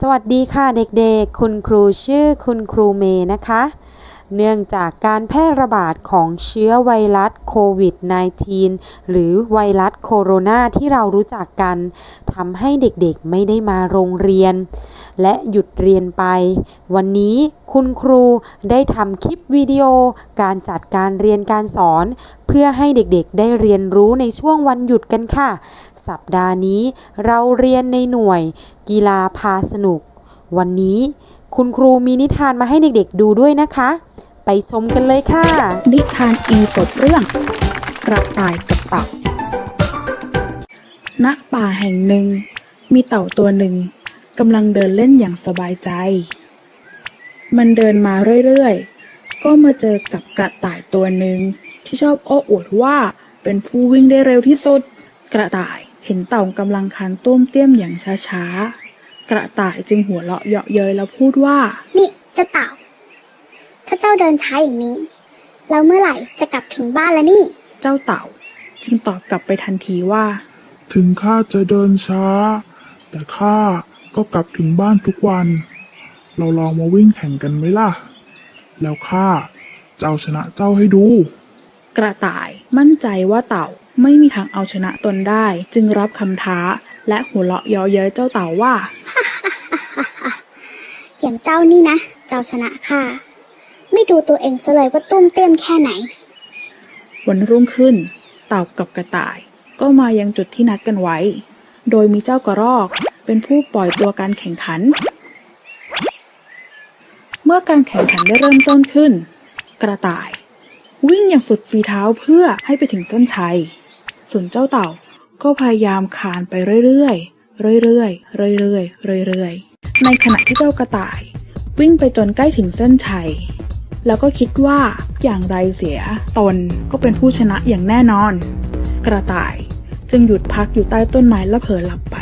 สวัสดีค่ะเด็กๆ คุณครูชื่อคุณครูเมย์นะคะ เนื่องจากการแพร่ระบาดของเชื้อไวรัสโควิด -19 หรือไวรัสโคโรนาที่เรารู้จักกันทำให้เด็กๆไม่ได้มาโรงเรียน และหยุดเรียนไป วันนี้คุณครูได้ทำคลิปวิดีโอการจัดการเรียนการสอน พื่อให้เด็กๆได้เรียนรู้ในช่วงวันหยุดกันค่ะ สัปดาห์นี้เราเรียนในหน่วย กีฬาพาสนุก วันนี้คุณครูมีนิทานมาให้เด็กๆดูด้วยนะคะ ไปชมกันเลยค่ะ นิทานอีสดเรื่องกระต่ายกับเต่าณป่าแห่งหนึ่ง มีเต่าตัวหนึ่งกำลังเดินเล่นอย่างสบายใจ มันเดินมาเรื่อยๆ ก็มาเจอกับกระต่ายตัวหนึ่ง ที่ชอบโอ้อวดว่าเป็นผู้วิ่งได้เร็วที่สุด กระต่ายเห็นเต่ากำลังคานต้วมเตี้ยมอย่างช้าๆ กระต่ายจึงหัวเราะเยาะเย้ยแล้วพูดว่า นี่เจ้าเต่า ถ้าเจ้าเดินช้าอย่างนี้ แล้วเมื่อไหร่จะกลับถึงบ้านแล้วนี่ เจ้าเต่าจึงตอบกลับไปทันทีว่า ถึงข้าจะเดินช้า แต่ข้าก็กลับถึงบ้านทุกวัน เราลองมาวิ่งแข่งกันไหมล่ะ แล้วข้าจะเอาชนะเจ้าให้ดู กระต่ายมั่นใจว่าเต่าไม่มีทางเอาชนะตนได้ จึงรับคำท้า และหัวเราะเย้อเย้ยเจ้าเต่าว่าอย่างเจ้านี่นะ เจ้าชนะข้าไม่ดูตัวเองซะเลยว่าตุ้มเต้มแค่ไหน วันรุ่งขึ้น เต่ากับกระต่าย ก็มายังจุดที่นัดกันไว้ โดยมีเจ้ากระรอกเป็นผู้ปล่อยตัวการแข่งขัน เมื่อการแข่งขันได้เริ่มต้นขึ้น กระต่าย วิ่งอย่างสุดฝีเท้าเพื่อให้ไปถึงเส้นชัย ส่วนเจ้าเต่าก็พยายามคานไปเรื่อยๆ เรื่อยๆ เรื่อยๆ เรื่อยๆ ในขณะที่เจ้ากระต่าย วิ่งไปจนใกล้ถึงเส้นชัย แล้วก็คิดว่าอย่างไรเสียตนก็เป็นผู้ชนะอย่างแน่นอน กระต่ายจึงหยุดพักอยู่ใต้ต้นไม้และเผลอหลับไป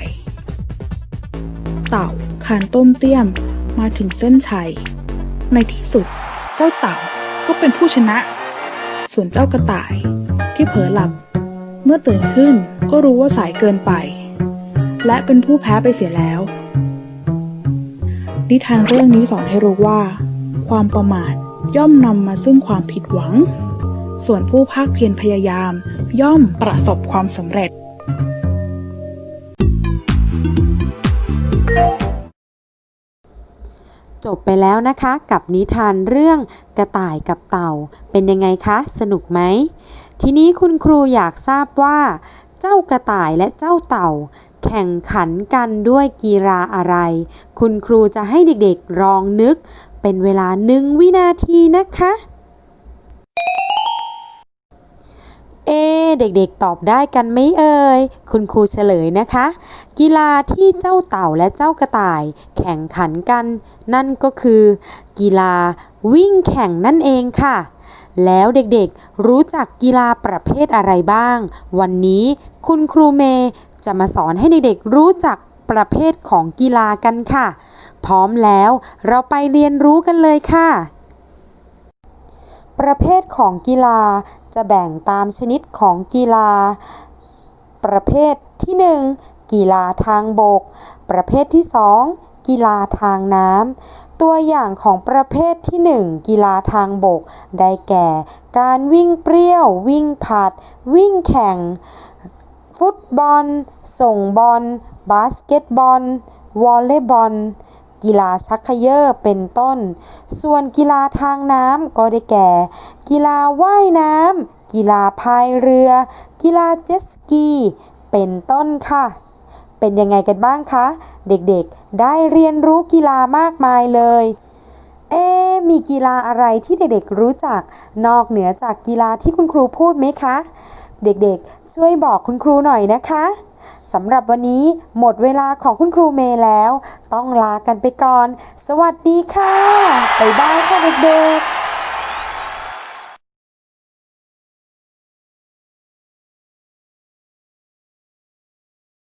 เต่าคานต้มเตี้ยมมาถึงเส้นชัย ในที่สุดเจ้าเต่าก็เป็นผู้ชนะ ส่วนเจ้ากระต่าย ที่เผลอหลับ เมื่อตื่นขึ้นก็รู้ว่าสายเกินไป และเป็นผู้แพ้ไปเสียแล้ว นิทานเรื่องนี้สอนให้รู้ว่า ความประมาทย่อมนำมาซึ่งความผิดหวัง ส่วนผู้ภาคเพียรพยายามย่อมประสบความสำเร็จ จบไปแล้วนะคะกับนิทานเรื่องกระต่ายกับเต่า เป็นยังไงคะ สนุกไหม ทีนี้คุณครูอยากทราบว่า เจ้ากระต่ายและเจ้าเต่า แข่งขันกันด้วยกีฬาอะไร คุณครูจะให้เด็กๆลองนึก เป็นเวลาหนึ่งวินาทีนะคะ เอ เด็กๆตอบได้กันไหมเอ่ย คุณครูเฉลยนะคะ กีฬาที่เจ้าเต่าและเจ้ากระต่าย แข่งขันกัน นั่นก็คือ กีฬาวิ่งแข่งนั่นเองค่ะ แล้วเด็กๆรู้จักกีฬาประเภทอะไรบ้าง วันนี้คุณครูเมย์จะมาสอนให้เด็กๆรู้จักประเภทของกีฬากันค่ะ พร้อมแล้วเราไปเรียนรู้กันเลยค่ะ ประเภทของกีฬาจะแบ่งตามชนิดของกีฬา ประเภทที่ 1 กีฬาทางบก ประเภทที่ 2 กีฬาทางน้ำ ตัวอย่างของประเภทที่ 1 กีฬาทางบก ได้แก่ การวิ่งเปรี้ยว วิ่งผัด วิ่งแข่ง ฟุตบอล ส่งบอล บาสเกตบอล วอลเลย์บอล กีฬาชักเขย่อเป็นต้น ส่วนกีฬาทางน้ำก็ได้แก่ กีฬาว่ายน้ำกีฬาพายเรือ กีฬาเจ็ตสกี เป็นต้นค่ะ เป็นยังไงกันบ้างคะ เด็กๆ ได้เรียนรู้กีฬามากมายเลยเอ๊มีกีฬาอะไรที่เด็กๆรู้จัก นอกเหนือจากกีฬาที่คุณครูพูดไหมคะ เด็กๆ ช่วยบอกคุณครูหน่อยนะคะ สำหรับวันนี้หมดเวลาของคุณครูเมย์แล้ว ต้องลากันไปก่อน สวัสดีค่ะ บ๊ายบายค่ะเด็กๆ